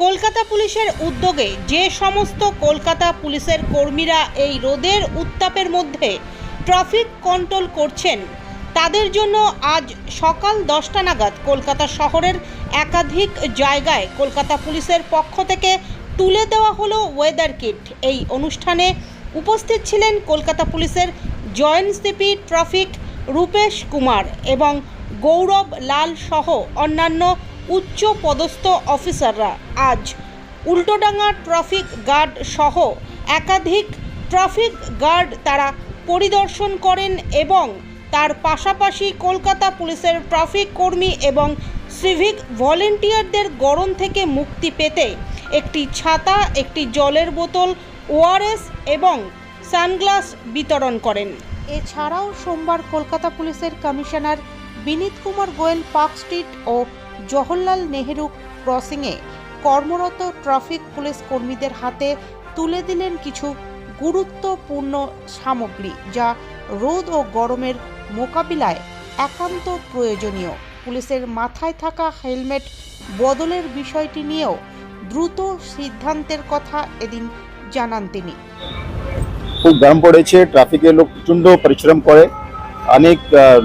কলকাতা পুলিশের উদ্যোগে যে সমস্ত কলকাতা পুলিশের কর্মীরা এই রোদের উত্তাপের মধ্যে ট্রাফিক কন্ট্রোল করছেন, তাদের জন্য আজ সকাল দশটা নাগাদ কলকাতা শহরের একাধিক জায়গায় কলকাতা পুলিশের পক্ষ থেকে তুলে দেওয়া হলো ওয়েদার কিট এই অনুষ্ঠানে উপস্থিত ছিলেন কলকাতা পুলিশের joint CP traffic Rupesh Kumar এবং গৌরব লাল সহ অন্যান্য উচ্চ পদস্থ অফিসাররা আজ উল্টোডাঙ্গা ট্রাফিক গার্ড সহ একাধিক ট্রাফিক গার্ড তারা পরিদর্শন করেন এবং তার পাশাপাশি কলকাতা পুলিশের ট্রাফিক কর্মী এবং সিভিক ভলেন্টিয়ারদের গরম থেকে মুক্তি পেতে একটি ছাতা, একটি জলের বোতল, ওআরএস এবং সানগ্লাস বিতরণ করেন। এছাড়াও সোমবার কলকাতা পুলিশের commissioner Vineet Kumar Goyal Park Street ও জওহরলাল নেহেরু ক্রসিংয়ে কর্মরত ট্রাফিক পুলিশ কর্মীদের হাতে তুলে দিলেন কিছু গুরুত্বপূর্ণ সামগ্রী, যা রোদ ও গরমের মোকাবিলায় একান্ত প্রয়োজনীয়। পুলিশের মাথায় থাকা হেলমেট বদলের বিষয়টি নিয়েও দ্রুত সিদ্ধান্তের কথা এদিন জানান তিনি। খুব গরম পড়েছে, ট্রাফিকের লোক প্রচণ্ড পরিশ্রম করে। অনেক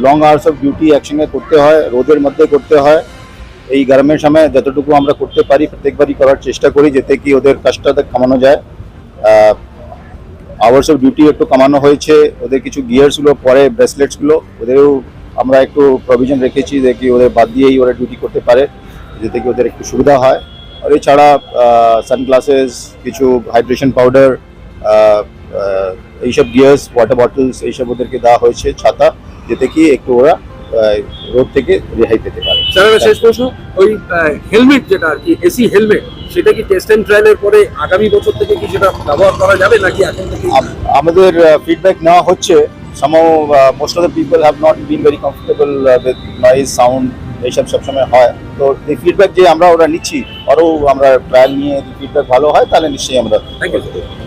লং আওয়ার্স অফ ডিউটি একসঙ্গে করতে হয়, রোদের মধ্যে করতে হয়। এই গরমের সময় যতটুকু আমরা করতে পারি, প্রত্যেকবারই করার চেষ্টা করি যাতে কি ওদের কষ্টটা কমানো যায়। আওয়ার্স অফ ডিউটি একটু কমানো হয়েছে, ওদের কিছু গিয়ার্সগুলো পরে ব্রেসলেটসগুলো ওদেরও আমরা একটু প্রভিশন রেখেছি যে কি ওদের বাদ দিয়েই ওরা ডিউটি করতে পারে, যাতে কি ওদের একটু সুবিধা হয়। আর এছাড়া সানগ্লাসেস কিছু হাইড্রেশন পাউডার এইসব গিয়ার্স ওয়াটার বটলস এইসব ওদেরকে দেওয়া হয়েছে ছাতা যেতে কি একটু ওরা রোদ থেকে রেহাই পেতে পারে। স্যার শেষ প্রশ্ন ওই হেলমেট যেটা আর কি এসি হেলমেট সেটা কি টেস্ট এন্ড ট্রায়ালের পরে আগামী বছর থেকে কি সেটা ব্যবহার করা যাবে নাকি এখন থেকে আমাদের ফিডব্যাক নেওয়া হচ্ছে। Somehow uh, most of the people have not been very comfortable uh, with noise sound এইসব সবসময় হয়। তো এই ফিডব্যাক যে আমরা ওরা নিচ্ছি আরও আমরা ট্রায়াল নিয়ে ফিডব্যাক ভালো হয় তাহলে নিশ্চয়ই আমরা Thank you.